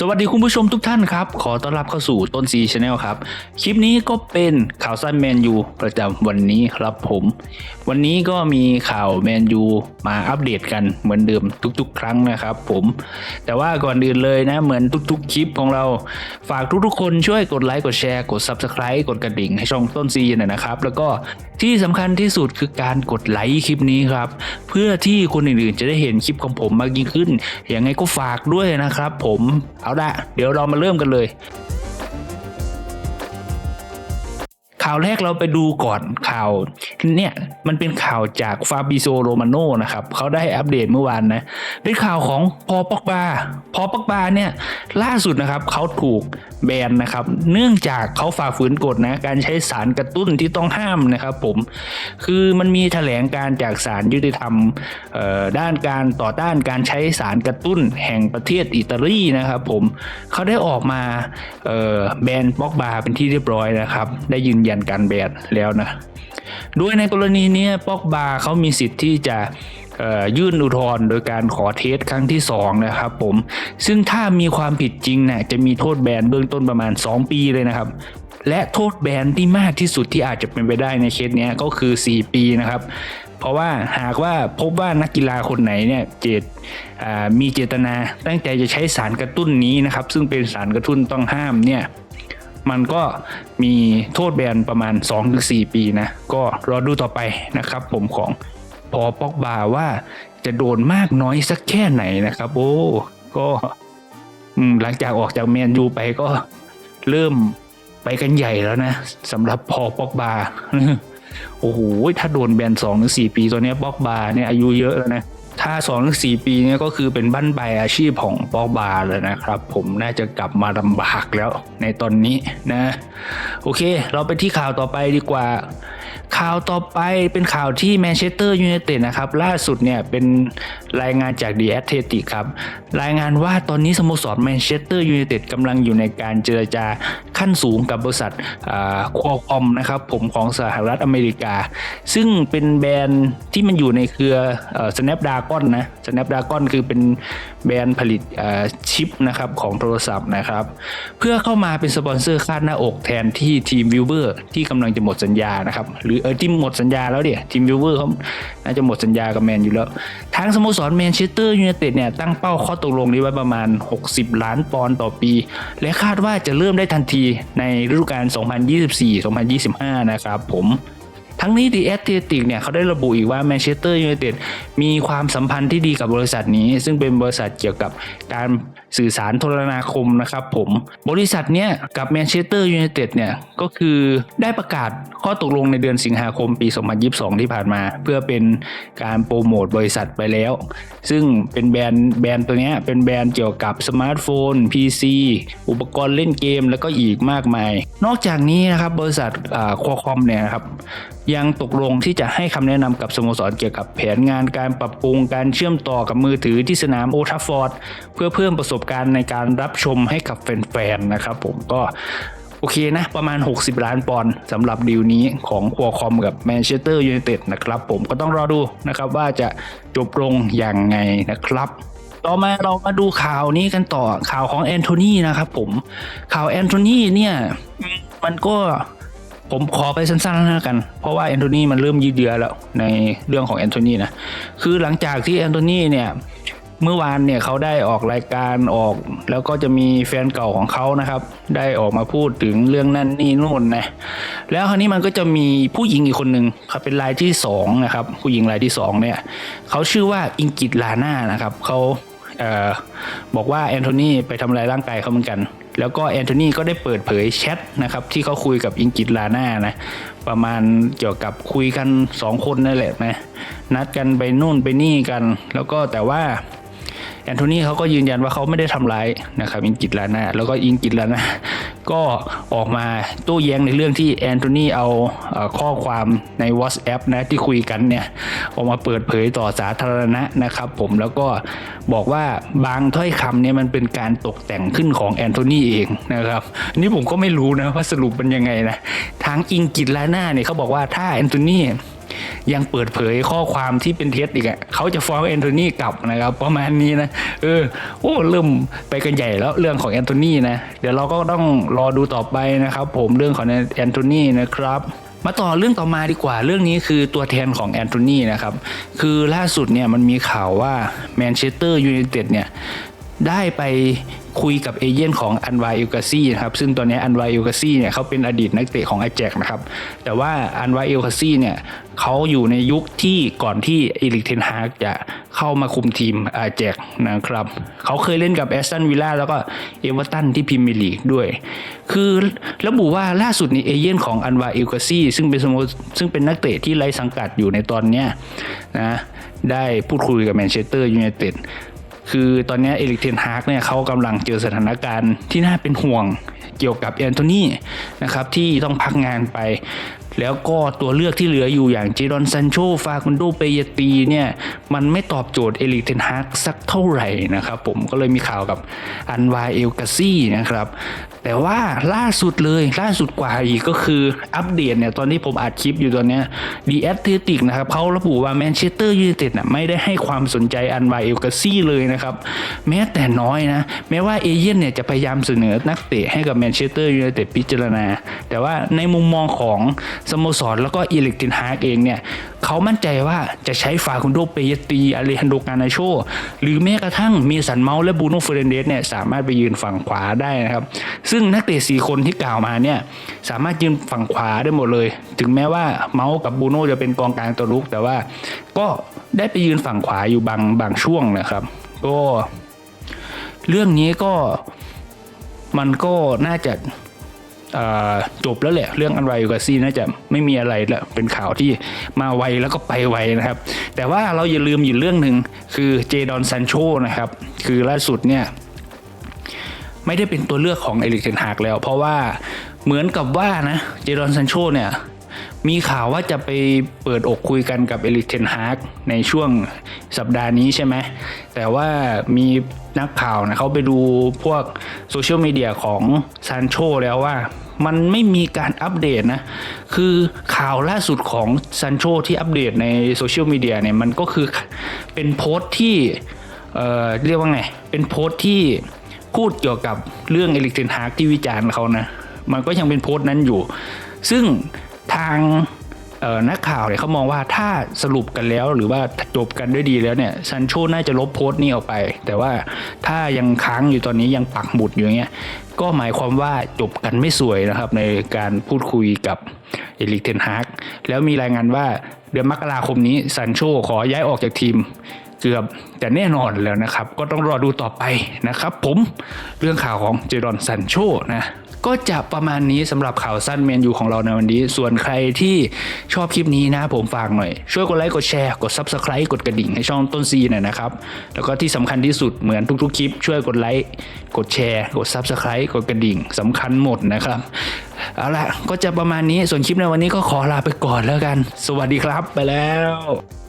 สวัสดีคุณผู้ชมทุกท่านครับ ขอต้อนรับเข้าสู่ต้นซีชาแนลครับ คลิปนี้ก็เป็นข่าวสั้นแมนยูประจำวันนี้ครับผม วันนี้ก็มีข่าวแมนยูมาอัปเดตกันเหมือนเดิมทุกๆ ครั้งนะครับผม แต่ว่าก่อนอื่นเลยนะเหมือนทุกๆ คลิปของเรา ฝากทุกๆคนช่วยกดไลค์กดแชร์กด Subscribe กดกระดิ่งให้ช่องต้นซีหน่อยนะครับ แล้วก็ที่สำคัญที่สุดคือการกดไลค์คลิปนี้ครับ เพื่อที่คนอื่นๆ จะได้เห็นคลิปของผมมากยิ่งขึ้นยังไงก็ฝากด้วยนะครับ ผมเอาละเดี๋ยวเรามาเริ่มกันเลย ข่าวแรกเราไปดูก่อนข่าวเนี่ยมันเป็นข่าวจากฟาบิโซโรมาโนนะครับเขาได้อัปเดตเมื่อวานนะเป็นข่าวของพอปอกบาพอปอกบาเนี่ยล่าสุดนะครับเขาถูกแบนนะครับ เนื่องจากเขาฝ่าฝืนกฎนะการใช้สารกระตุ้นที่ต้องห้ามนะครับผมคือมันมีแถลงการจากสารยุติธรรมด้านการต่อต้านการใช้สารกระตุ้นแห่งประเทศอิตาลีนะครับผมเขาได้ออกมาแบนปอกบาเป็นที่เรียบร้อยนะครับ ได้ยืนยันการแบนแล้วนะโดยในกรณีนี้ปอกบาเขามีสิทธิ์ที่จะยื่นอุทธรณ์โดยการขอเทสครั้งที่ 2 นะครับผม ซึ่งถ้ามีความผิดจริงเนี่ยจะมีโทษแบนเบื้องต้นประมาณ 2 ปีเลยนะครับ และโทษแบนที่มากที่สุดที่อาจจะเป็นไปได้ในเคสนี้ก็คือ 4 ปีนะครับ เพราะว่าหากว่าพบว่านักกีฬาคนไหนเนี่ยเจตมีเจตนาตั้งใจจะใช้สารกระตุ้นนี้นะครับ ซึ่งเป็นสารกระตุ้นต้องห้ามเนี่ย มันก็มีโทษแบนประมาณ 2-4 ปีนะ ก็รอดูต่อไปนะครับ ผมของพอปอกบาว่าจะโดนมากน้อยสักแค่ไหนนะครับ โอ้ก็อืมหลังจากออกจากแมนยูไปก็เริ่มไปกันใหญ่แล้วนะสำหรับพอปอกบาโอ้โหถ้าโดนแบน2-4ถึง4ปีตัวเนี้ยปอกบาเนี่ยอายุเยอะแล้วนะ ถ้า2องถึงสี่ปีนี่ก็คือเป็นบั้นปลายอาชีพของปอกบาเลยนะครับ ผมน่าจะกลับมาลำบากแล้วในตอนนี้นะ โอเค เราไปที่ข่าวต่อไปดีกว่า ข่าวต่อไปเป็นข่าวที่แมนเชสเตอร์ยูไนเต็ดนะครับ ล่าสุดเนี่ยเป็นรายงานจากดีแอตเทติครับ รายงานว่าตอนนี้สโมสรแมนเชสเตอร์ยูไนเต็ดกำลังอยู่ในการเจรจาขั้นสูงกับบริษัทควอคอมนะครับผมของสหรัฐอเมริกา ซึ่งเป็นแบรนด์ที่มันอยู่ในเครือเอ่อ Snapdragon นะ Snapdragon คือเป็นแบรนด์ผลิตชิปนะครับของโทรศัพท์นะครับ เพื่อเข้ามาเป็นสปอนเซอร์คาดหน้าอกแทนที่ทีมวิวเวอร์ที่กำลังจะหมดสัญญานะครับหรือเออที่หมดสัญญาแล้วเดี๋ยทีมวิวเวอร์เขาน่าจะหมดสัญญากับแมนอยู่แล้ว ทางสโมสรแมนเชสเตอร์ยูไนเต็ดเนี่ยตั้งเป้าข้อตกลงนี้ไว้ประมาณ 60 ล้านปอนด์ต่อปี และคาดว่าจะเริ่มได้ทันทีในฤดูกาล2024-2025 นะครับผม ทั้งนี้ดีแอตเ e ติกเนี่ยเขาได้ระบุอีกว่าแมนเชสเตอร์ยูไนเต็ดมีความสัมพันธ์ที่ดีกับบริษัทนี้ ซึ่งเป็นบริษัทเกี่ยวกับการ สื่อสารโทรนาคมนะครับผมบริษัทเนี้ยกับแมนเชสเตอร์ยูไนเต็ดเนี่ยก็คือได้ประกาศข้อตกลงในเดือนสิงหาคมปี 2022 ที่ผ่านมา เพื่อเป็นการโปรโมทบริษัทไปแล้ว ซึ่งเป็นแบรนด์แบรนด์ตัวเนี้ยเป็นแบรนด์เกี่ยวกับสมาร์ทโฟน PC อุปกรณ์เล่นเกมแล้วก็อีกมากมาย นอกจากนี้นะครับบริษัทควอคอมเนี่ยนะครับยังตกลงที่จะให้คำแนะนำกับสโมสรเกี่ยวกับแผนงานการปรับปรุงการเชื่อมต่อกับมือถือที่สนามโอทัฟฟอร์ดเพื่อเพิ่มประสบการณ์ในการรับชมให้กับแฟนๆนะครับผมก็โอเคนะ ประมาณ 60 ล้านปอนด์สำหรับดีลนี้ของควอคอมกับแมนเชสเตอร์ยูไนเต็ดนะครับผมก็ต้องรอดูนะครับว่าจะจบลงอย่างไงนะครับต่อมาเรามาดูข่าวนี้กันต่อข่าวของแอนโทนีนะครับผมข่าวแอนโทนีเนี่ยมันก็ผมขอไปสั้นๆแล้วกัน เพราะว่าแอนโทนีมันเริ่มยืดเยื้อแล้วในเรื่องของแอนโทนีนะ คือหลังจากที่แอนโทนีเนี่ย เมื่อวานเนี่ยเขาได้ออกรายการออก แล้วก็จะมีแฟนเก่าของเขานะครับ ได้ออกมาพูดถึงเรื่องนั่นนี่นู่นนะแล้วคราวนี้มันก็จะมีผู้หญิงอีกคนหนึ่งเขาเป็นรายที่สองนะครับผู้หญิงรายที่สองเนี่ยเขาชื่อว่าอิงกิตลาน่านะครับเขาเอ่อบอกว่าแอนโทนีไปทำลายร่างกายเขาเหมือนกัน แล้วก็แอนโทนีก็ได้เปิดเผยแชทนะครับที่เขาคุยกับอิงกิตลาน่านะประมาณเกี่ยวกับคุยกัน 2 คนนั่นแหละนะนัดกันไปนู่นไปนี่กัน แล้วก็แต่ว่า แอนโทนีเขาก็ยืนยันว่าเขาไม่ได้ทำร้ายนะครับอิงกิตลาน่าแล้วก็อิงกิตลาน่าก็ออกมาโต้แย้งในเรื่องที่แอนโทนีเอาข้อความใน WhatsApp นะที่คุยกันเนี่ยออกมาเปิดเผยต่อสาธารณะนะครับผมแล้วก็บอกว่าบางถ้อยคำเนี่ยมันเป็นการตกแต่งขึ้นของแอนโทนีเองนะครับนนี่ผมก็ไม่รู้นะว่าสรุปเป็นยังไงนะทางอิงกิตลาน่าเนี่ยเขาบอกว่าถ้าแอนโทนี ยังเปิดเผยข้อความที่เป็นเท็จอีกอะเขาจะฟ้องแอนโทนีกลับนะครับประมาณนี้นะเออโอ้เริ่มไปกันใหญ่แล้วเรื่องของแอนโทนีนะเดี๋ยวเราก็ต้องรอดูต่อไปนะครับผมเรื่องของแอนโทนีนะครับมาต่อเรื่องต่อมาดีกว่าเรื่องนี้คือตัวแทนของแอนโทนีนะครับ คือล่าสุดเนี่ยมันมีข่าวว่าแมนเชสเตอร์ยูไนเต็ดเนี่ย ได้ไปคุยกับเอเย่นของอันวายอลกาซีนะครับซึ่งตอนนี้อันวายอลกาซีเนี่ยเขาเป็นอดีตนักเตะของไอแจกนะครับแต่ว่าอันวายอลกาซีเนี่ยเขาอยู่ในยุคที่ก่อนที่เอริกเทนฮากจะเข้ามาคุมทีมไอแจกนะครับเขาเคยเล่นกับแอสตันวิลล่าแล้วก็เอเวอร์ตันที่พรีเมียร์ลีกด้วย คือระบุว่าล่าสุดนี้เอเย่นของอันวายอลกาซีซึ่งเป็นสโมซึ่งเป็นนักเตะที่ไร้สังกัดอยู่ในตอนเนี้ยนะได้พูดคุยกับแมนเชสเตอร์ยูไนเต็ด คือตอนนี้เอริกเทนฮากเนี่ยเขากำลังเจอสถานการณ์ที่น่าเป็นห่วงเกี่ยวกับแอนโทนีนะครับที่ต้องพักงานไป แล้วก็ตัวเลือกที่เหลืออยู่อย่างเจดอนซันโชฟาคุนโดเปยตีเนี่ยมันไม่ตอบโจทย์เอริกเทนฮากสักเท่าไหร่นะครับผมก็เลยมีข่าวกับอันวาเอลกาซี่นะครับแต่ว่าล่าสุดเลยล่าสุดกว่าอีกก็คืออัปเดตเนี่ยตอนที่ผมอัดคลิปอยู่ตอนนี้ดีแอตเลติกนะครับเขาระบุว่าแมนเชสเตอร์ยูไนเต็ดน่ะไม่ได้ให้ความสนใจอันวาเอลกาซี่เลยนะครับแม้แต่น้อยนะแม้ว่าเอเย่นเนี่ยจะพยายามเสนอนักเตะให้กับแมนเชสเตอร์ยูไนเต็ดพิจารณา แต่ว่าในมุมมองของสโมสรแล้วก็อีลิกตินฮากเองเนี่ยเขามั่นใจว่าจะใช้ฟาคุนโดเปยตีอาเลฮันโดกานาโช หรือแม้กระทั่งเมสันเมาส์และบูโนเฟรนเดสเนี่ยสามารถไปยืนฝั่งขวาได้นะครับ ซึ่งนักเตะสี่คนที่กล่าวมาเนี่ยสามารถยืนฝั่งขวาได้หมดเลย ถึงแม้ว่าเมาส์กับบูโนจะเป็นกองกลางตัวลุก แต่ว่าก็ได้ไปยืนฝั่งขวาอยู่บางบางช่วงนะครับ ก็เรื่องนี้ก็มันก็น่าจะ จบแล้วแหละ เรื่องอันไวกับซีน่าจะไม่มีอะไรแล้วเป็นข่าวที่มาไวแล้วก็ไปไวนะครับ แต่ว่าเราอย่าลืมอยู่เรื่องหนึ่งคือเจดอนซันโชนะครับ คือล่าสุดเนี่ยไม่ได้เป็นตัวเลือกของเอริกเทนฮากแล้ว เพราะว่าเหมือนกับว่านะเจดอนซันโชเนี่ย มีข่าวว่าจะไปเปิดอกคุยกันกับเอริกเทนฮากในช่วงสัปดาห์นี้ใช่ไหม แต่ว่ามีนักข่าวนะเขาไปดูพวกโซเชียลมีเดียของซันโชแล้วว่ามันไม่มีการอัปเดตนะ คือข่าวล่าสุดของซันโชที่อัปเดตในโซเชียลมีเดียเนี่ย มันก็คือเป็นโพสต์ที่เอ่อเรียกว่าไง เป็นโพสต์ที่พูดเกี่ยวกับเรื่องเอลิกเทนฮากที่วิจารณ์เขานะ มันก็ยังเป็นโพสต์นั้นอยู่ ซึ่ง ทางนักข่าวเนี่ยเขามองว่าถ้าสรุปกันแล้วหรือว่าจบกันด้วยดีแล้วเนี่ยซันโชน่าจะลบโพสต์นี้ออกไป แต่ว่าถ้ายังค้างอยู่ตอนนี้ยังปักหมุดอยู่างเงี้ยก็หมายความว่าจบกันไม่สวยนะครับ ในการพูดคุยกับเอลิกเทนฮากแล้วมีรายงานว่าเดือนมกราคมนี้ซันโชขอย้ายออกจากทีมเกือบแต่แน่นอนแล้วนะครับ ก็ต้องรอดูต่อไปนะครับ ผมเรื่องข่าวของเจดอนซันโชนะ ก็จะประมาณนี้สำหรับข่าวสั้นเมนยูของเราในวันนี้ ส่วนใครที่ชอบคลิปนี้นะผมฝากหน่อย ช่วยกดไลค์กดแชร์กด Subscribe กดกระดิ่งให้ช่องต้นซีหน่อยนะครับ แล้วก็ที่สำคัญที่สุดเหมือนทุกๆคลิป ช่วยกดไลค์กดแชร์ กด Subscribe กดกระดิ่งสำคัญหมดนะครับเอาละก็จะประมาณนี้ส่วนคลิปในวันนี้ก็ขอลาไปก่อนแล้วกัน สวัสดีครับไปแล้ว